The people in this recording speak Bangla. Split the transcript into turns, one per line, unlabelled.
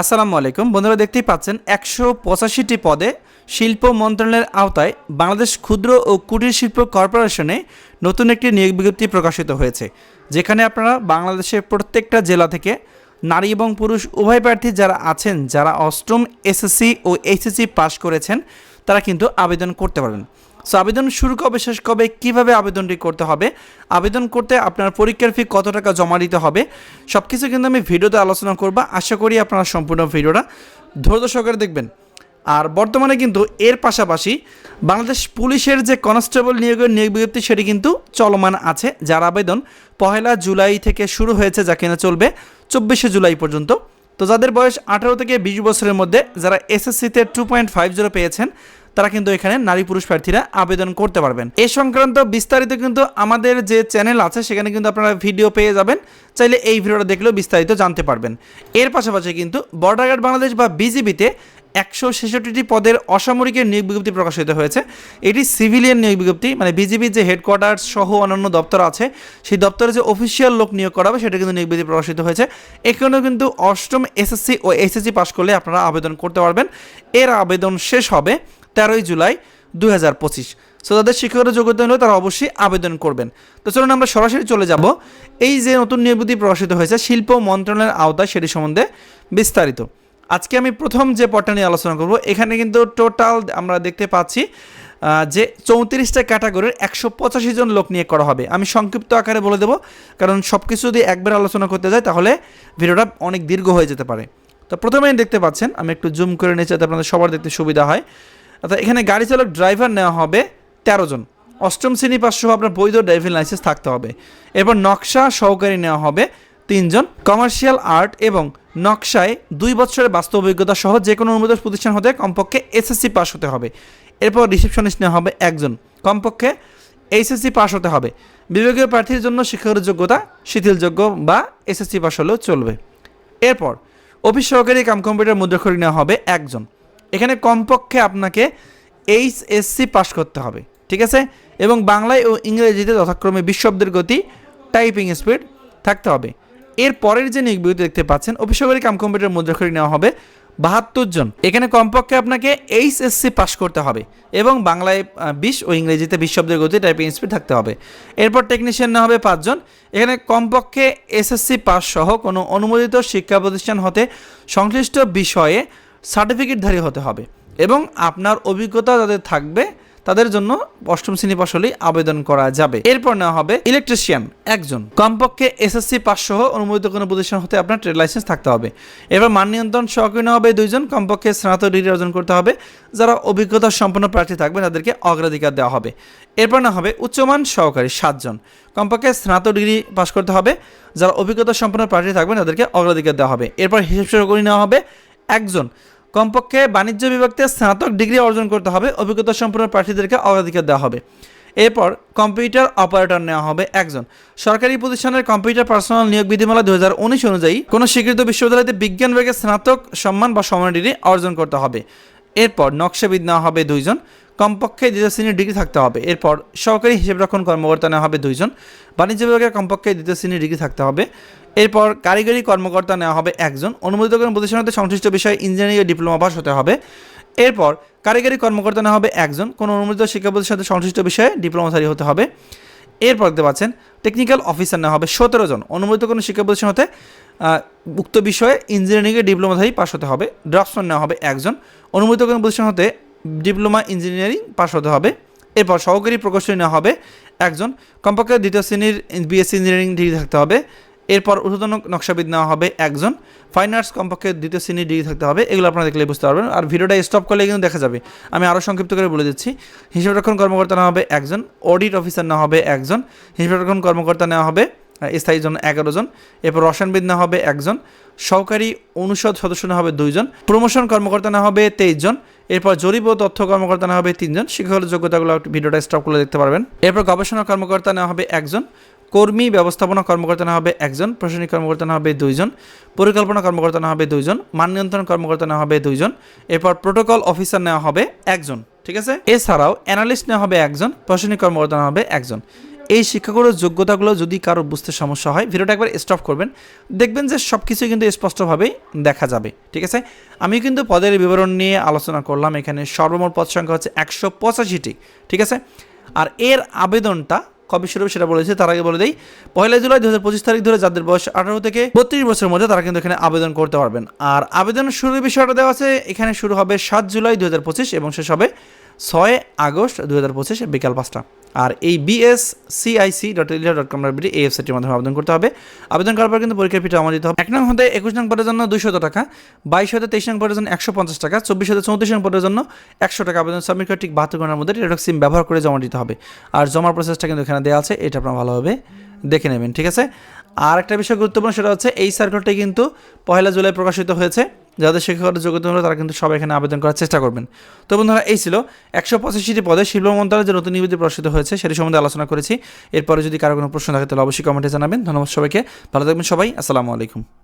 আসসালামু আলাইকুম। বন্ধুরা দেখতেই পাচ্ছেন, একশো পঁচাশিটি পদে শিল্প মন্ত্রণালয়ের আওতায় বাংলাদেশ ক্ষুদ্র ও কুটির শিল্প কর্পোরেশনে নতুন একটি নিয়োগ বিজ্ঞপ্তি প্রকাশিত হয়েছে, যেখানে আপনারা বাংলাদেশের প্রত্যেকটা জেলা থেকে নারী এবং পুরুষ উভয় প্রার্থী যারা আছেন, যারা অষ্টম এসএসসি ও এইচএসসি পাশ করেছেন, তারা কিন্তু আবেদন করতে পারবেন। সো আবেদন শুরু কবে, শেষ কবে, কীভাবে আবেদনটি করতে হবে? আবেদন করতে আপনার পরীক্ষার ফি কত টাকা জমা দিতে হবে? সব কিছু কিন্তু আমি ভিডিওতে আলোচনা করব। আশা করি আপনারা সম্পূর্ণ ভিডিওটা ধৈর্য সহকারে দেখবেন। আর বর্তমানে কিন্তু এর পাশাপাশি বাংলাদেশ পুলিশের যে কনস্টেবল নিয়োগের নিয়োগ বিজ্ঞপ্তি, সেটি কিন্তু চলমান আছে। যার আবেদন পহেলা জুলাই থেকে শুরু হয়েছে, যা কিনা চলবে চব্বিশে জুলাই পর্যন্ত। তো যাদের বয়স আঠারো থেকে বিশ বছরের মধ্যে, যারা এসএসসিতে টু পয়েন্ট ফাইভ জিরো পেয়েছেন তারা কিন্তু এখানে নারী পুরুষ প্রার্থীরা আবেদন করতে পারবেন। এ সংক্রান্ত বিস্তারিত কিন্তু আমাদের যে চ্যানেল আছে, সেখানে কিন্তু আপনারা ভিডিও পেয়ে যাবেন। চাইলে এই ভিডিওটা দেখলেও বিস্তারিত জানতে পারবেন। এর পাশাপাশি কিন্তু বর্ডার গার্ড বাংলাদেশ বা বিজিবিতে একশো ছেষট্টিটি পদের অসামরিকের নিয়োগ বিজ্ঞপ্তি প্রকাশিত হয়েছে। এটি সিভিলিয়ান নিয়োগ বিজ্ঞপ্তি মানে বিজিবির যে হেডকোয়ার্টার সহ অন্যান্য দপ্তর আছে, সেই দপ্তরে যে অফিসিয়াল লোক নিয়োগ করা হবে, সেটা কিন্তু নিয়োগ বিজ্ঞপ্তি প্রকাশিত হয়েছে। এখানেও কিন্তু অষ্টম এসএসসি ও এসএসসি পাশ করলে আপনারা আবেদন করতে পারবেন। এর আবেদন শেষ হবে তেরোই জুলাই দু হাজার পঁচিশ। সো তাদের শিক্ষাগত যোগ্যতা হলে তারা অবশ্যই আবেদন করবেন। তো চলুন আমরা সরাসরি চলে যাব। এই যে নতুন নিয়োগবিধি প্রকাশিত হয়েছে, শিল্প মন্ত্রণালয়ের আওতায় সেটি সম্বন্ধে বিস্তারিত। আজকে আমি প্রথম যে পটটা নিয়ে আলোচনা করব, এখানে কিন্তু টোটাল আমরা দেখতে পাচ্ছি যে চৌত্রিশটা ক্যাটাগরির একশো পঁচাশি জন লোক নিয়ে করা হবে। আমি সংক্ষিপ্ত আকারে বলে দেবো, কারণ সব কিছু যদি একবার আলোচনা করতে যাই, তাহলে ভিডিওটা অনেক দীর্ঘ হয়ে যেতে পারে। তো প্রথমেই দেখতে পাচ্ছেন, আমি একটু জুম করে নিয়ে যাতে আপনাদের সবার দেখতে সুবিধা হয়। অর্থাৎ এখানে গাড়ি চালক ড্রাইভার নেওয়া হবে তেরো জন। অষ্টম শ্রেণি পাশ সহ আপনার বৈধ ড্রাইভিং লাইসেন্স থাকতে হবে। এরপর নকশা সহকারী নেওয়া হবে তিনজন কমার্শিয়াল আর্ট এবং নকশায় দুই বছরের বাস্তব অভিজ্ঞতা সহ যে কোনো অনুমোদিত প্রতিষ্ঠান হতে কমপক্ষে এসএসসি পাস হতে হবে। এরপর রিসেপশনিস্ট নেওয়া হবে একজন। কমপক্ষে এইচএসসি পাস হতে হবে। বিভাগীয় প্রার্থীর জন্য শিক্ষাগত যোগ্যতা, শিথিলযোগ্য বা এসএসসি পাস হলেও চলবে। এরপর অফিস সহকারী কাম কম্পিউটার মুদ্রাক্ষরী নেওয়া হবে একজন। এখানে কমপক্ষে আপনাকে এইচ এইচএসসি পাস করতে হবে, ঠিক আছে? এবং বাংলায় ও ইংরেজিতে যথাক্রমে বিশ শব্দের গতি, টাইপিং স্পিড থাকতে হবে। এর পরের যে নিয়োগ বিজ্ঞপ্তি দেখতে পাচ্ছেন অফিস কাম কম্পিউটার মুদ্রাক্ষরী নেওয়া হবে বাহাত্তর জন। এখানে কমপক্ষে আপনাকে এইচ এইচএসসি পাস করতে হবে এবং বাংলায় বিশ ও ইংরেজিতে বিশ শব্দের গতি, টাইপিং স্পিড থাকতে হবে। এরপর টেকনিশিয়ান নেওয়া হবে পাঁচজন এখানে কমপক্ষে এসএসসি পাস সহ কোনো অনুমোদিত শিক্ষা প্রতিষ্ঠান হতে সংশ্লিষ্ট বিষয়ে সার্টিফিকেটধারী হতে হবে এবং আপনার অভিজ্ঞতা যাদের থাকবে, তাদের জন্য অষ্টম শ্রেণি পাশ হলেই আবেদন করা যাবে। এরপর নেওয়া হবে ইলেকট্রিশিয়ান একজন। কমপক্ষে এসএসসি পাস সহ অনুমোদিত কোনো প্রতিষ্ঠান হতে আপনার ট্রেড লাইসেন্স থাকতে হবে। এবার মান নিয়ন্ত্রণ সহকারী হবে দুইজন, কমপক্ষে স্নাতক ডিগ্রি অর্জন করতে হবে। যারা অভিজ্ঞতা সম্পন্ন প্রার্থী থাকবে তাদেরকে অগ্রাধিকার দেওয়া হবে। এরপর না হবে উচ্চমান সহকারী, সাতজন। কমপক্ষে স্নাতক ডিগ্রি পাস করতে হবে। যারা অভিজ্ঞতা সম্পন্ন প্রার্থী থাকবেন, তাদেরকে অগ্রাধিকার দেওয়া হবে। এরপর হিসেব সহকারী নেওয়া হবে একজন। কমপক্ষে বাণিজ্য বিভাগে স্নাতক ডিগ্রি অর্জন করতে হবে, অভিজ্ঞতা সম্পন্ন প্রার্থীদেরকে অগ্রাধিকার দেওয়া হবে। এরপর কম্পিউটার অপারেটর নেওয়া হবে একজন। সরকারি প্রতিষ্ঠানের কম্পিউটার পার্সোনাল নিয়োগ বিধিমালা দু হাজার উনিশ অনুযায়ী কোনো স্বীকৃত বিশ্ববিদ্যালয়তে বিজ্ঞান বিভাগে স্নাতক সম্মান বা সম্মান ডিগ্রি অর্জন করতে হবে। এরপর নকশাবিদ নেওয়া হবে দুইজন, কমপক্ষে দ্বিতীয় শ্রেণির ডিগ্রি থাকতে হবে। এরপর সহকারী হিসেবরক্ষণ কর্মকর্তা নেওয়া হবে দুইজন, বাণিজ্য বিভাগের কমপক্ষে দ্বিতীয় শ্রেণির ডিগ্রি থাকতে হবে। এরপর কারিগরি কর্মকর্তা নেওয়া হবে একজন, অনুমোদিত কোনো প্রতিষ্ঠানতে সংশ্লিষ্ট বিষয়ে ইঞ্জিনিয়ারিং ডিপ্লোমা পাস হতে হবে। এরপর কারিগরি কর্মকর্তা নেওয়া হবে একজন, কোনো অনুমোদিত শিক্ষা প্রতিষ্ঠানের সংশ্লিষ্ট বিষয়ে ডিপ্লোমাধারী হতে হবে। এরপর দেখতে পাচ্ছেন টেকনিক্যাল অফিসার নেওয়া হবে সতেরো জন। অনুমোদিত কোনো শিক্ষা প্রতিষ্ঠান হতে উক্ত বিষয়ে ইঞ্জিনিয়ারিংয়ে ডিপ্লোমাধারী পাশ হতে হবে। ড্রাফটসম্যান নেওয়া হবে একজন। অনুমোদিত কোনো প্রতিষ্ঠান হতে ডিপ্লোমা ইঞ্জিনিয়ারিং পাশ হতে হবে। এরপর সহকারী প্রকৌশলী নেওয়া হবে একজন। কমপক্ষে দ্বিতীয় শ্রেণির বিএসসি ইঞ্জিনিয়ারিং ডিগ্রি থাকতে হবে। এরপর ঊর্ধ্বতন নকশাবিদ নেওয়া হবে একজন। ফাইন আর্টস কমপক্ষে দ্বিতীয় শ্রেণির ডিগ্রি থাকতে হবে, এগুলো আপনারা দেখলে বুঝতে পারবেন। আর ভিডিওটা স্টপ করলে কিন্তু দেখা যাবে। আমি আরও সংক্ষিপ্ত করে বলে দিচ্ছি। হিসাবরক্ষণ কর্মকর্তা নেওয়া হবে একজন অডিট অফিসার নেওয়া হবে একজন হিসাবরক্ষণ কর্মকর্তা নেওয়া হবে স্থায়ী জন এগারো জন। এরপর রসায়নবিদ নেওয়া হবে একজন, সহকারী অনুষদ সদস্য নেওয়া হবে দুইজন প্রমোশন কর্মকর্তা নেওয়া হবে তেইশ জন। এরপর জরিপ ও তথ্য কর্মকর্তা নেওয়া হবে তিনজন। শিক্ষাগত যোগ্যতাগুলো ভিডিওটা স্টপ করে দেখতে পারবেন। এরপর গবেষণা কর্মকর্তা নেওয়া হবে একজন কর্মী, ব্যবস্থাপনা কর্মকর্তা নেওয়া হবে একজন, প্রশাসনিক কর্মকর্তা নেওয়া হবে দুইজন, পরিকল্পনা কর্মকর্তা না হবে দুইজন, মান নিয়ন্ত্রণ কর্মকর্তা নেওয়া হবে দুইজন, এরপর প্রোটোকল অফিসার নেওয়া হবে একজন, ঠিক আছে? এছাড়াও অ্যানালিস্ট নেওয়া হবে একজন, প্রশাসনিক কর্মকর্তা নেওয়া হবে একজন। এই শিক্ষাগুলোর যোগ্যতাগুলো যদি কারও বুঝতে সমস্যা হয়, ভিডিওটা একবার স্টপ করবেন। দেখবেন যে সব কিছুই কিন্তু স্পষ্টভাবেই দেখা যাবে, ঠিক আছে? আমি কিন্তু পদের বিবরণ নিয়ে আলোচনা করলাম, এখানে সর্বমোট পদ সংখ্যা হচ্ছে একশো পঁচাশিটি, ঠিক আছে? আর এর আবেদনটা কবে শুরু সেটা বলেছে তার আগে বলে দেই, পয়লা জুলাই দু হাজার পঁচিশ তারিখ ধরে যাদের বয়স আঠারো থেকে বত্রিশ বছরের মধ্যে তারা কিন্তু এখানে আবেদন করতে পারবেন। আর আবেদন শুরুর বিষয়টা দেওয়া আছে, এখানে শুরু হবে সাত জুলাই দু হাজার পঁচিশ এবং শেষ হবে ছয় আগস্ট দু হাজার পঁচিশ, বিকাল পাঁচটা। আর এই বিএস সিআইসি ডট ইলিয়া ডট কম ডট এই ওয়েবসাইটের মাধ্যমে আবেদন করতে হবে। আবেদন করার পর কিন্তু পরীক্ষার ফিটা জমা দিতে হবে। এক নং হতে একুশ নং পদের জন্য দুশো টাকা, বাইশ হতে তেইশ নং পদের জন্য একশো পঞ্চাশ টাকা, চব্বিশ হতে চৌত্রিশ নং পদের জন্য একশো টাকা আবেদন। সাবমিট করে ঠিক বাহাত্তর ঘণ্টার মধ্যে টেলিটক সিম ব্যবহার করে জমা দিতে হবে। আর জমার প্রসেসটা কিন্তু এখানে দেওয়া আছে, এটা আপনারা ভালোভাবে দেখে নেবেন, ঠিক আছে? আর একটা বিষয় গুরুত্বপূর্ণ, সেটা হচ্ছে এই সার্কুলারটি কিন্তু পয়লা জুলাই প্রকাশিত হয়েছে। যাদের শিক্ষাগত যোগ্যতা হলো তারা কিন্তু সবাই এখানে আবেদন করার চেষ্টা করবেন। তো বন্ধুরা, এই ছিল একশো পঁচাশিটি পদে শিল্প মন্ত্রণালয় যে নতুন নিবেদিত প্রকাশিত হয়েছে, সেটি সম্বন্ধে আলোচনা করেছি। এরপরে যদি কারও কোনো প্রশ্ন থাকে, তাহলে অবশ্যই কমেন্টে জানাবেন। ধন্যবাদ সবাইকে। ভালো থাকবেন সবাই। আসসালামু আলাইকুম।